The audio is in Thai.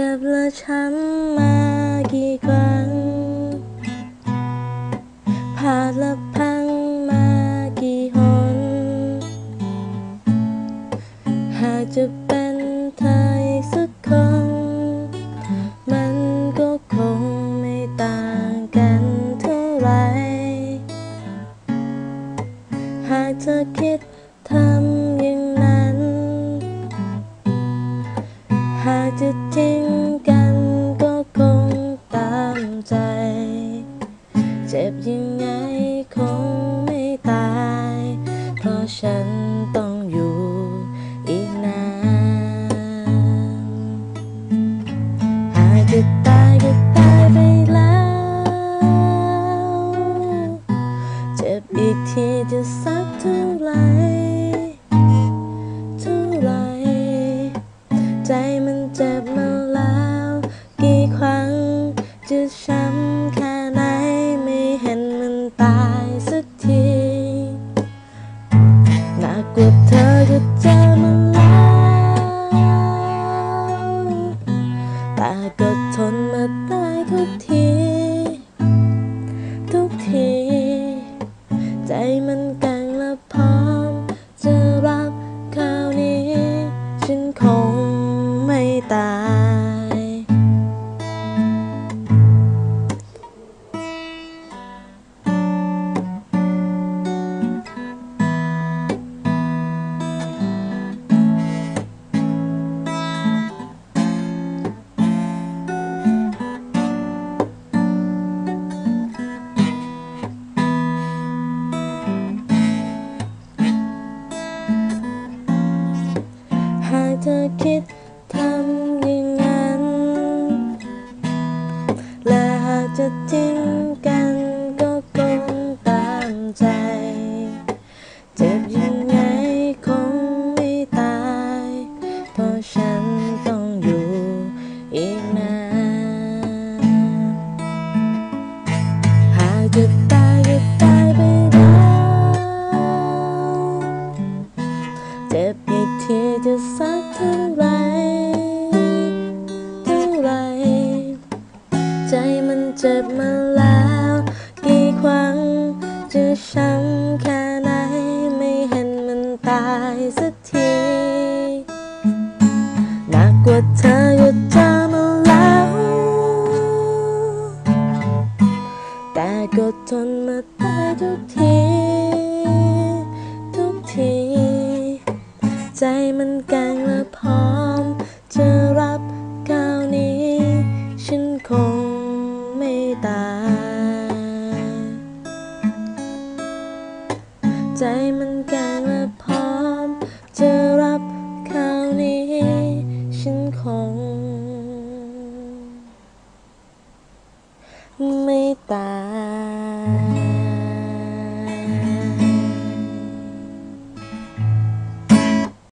จ็บและช้ำมากี่ครั้งผ่าและพังมากี่หน หากจะเป็นไทยสักคน มันก็คงไม่ต่างกันเท่าไร หากเธอคิดทำยัง ราะฉันต้องอยู่อีกนานหากจะตายก็ตายไปแล้ว เจ็บอีกทีจะสักเท่าไหร แต่ก็ทนมาตายทุกที ทุกที ใจมันกังและพอ ใจ เจ็บยังไงคงไม่ตาย เพราะฉันต้องอยู่อีกนานหากจะตายก็ตายไปแล้วเจ็บอีกทีจะสักเท่าไรเท่าไร ใจมันเจ็บมาแล้วกี่ครั้ง จะช้ำแค่ไหนไม่เห็นมันตายสักทีหนักกว่าเธอก็เจอมาแล้ว แต่ก็ทนมาได้ทุกที ทุกที ใจมันกร่ ใจมันแก่และพร้อม จะรับคราวนี้ ฉันคง ไม่ตาย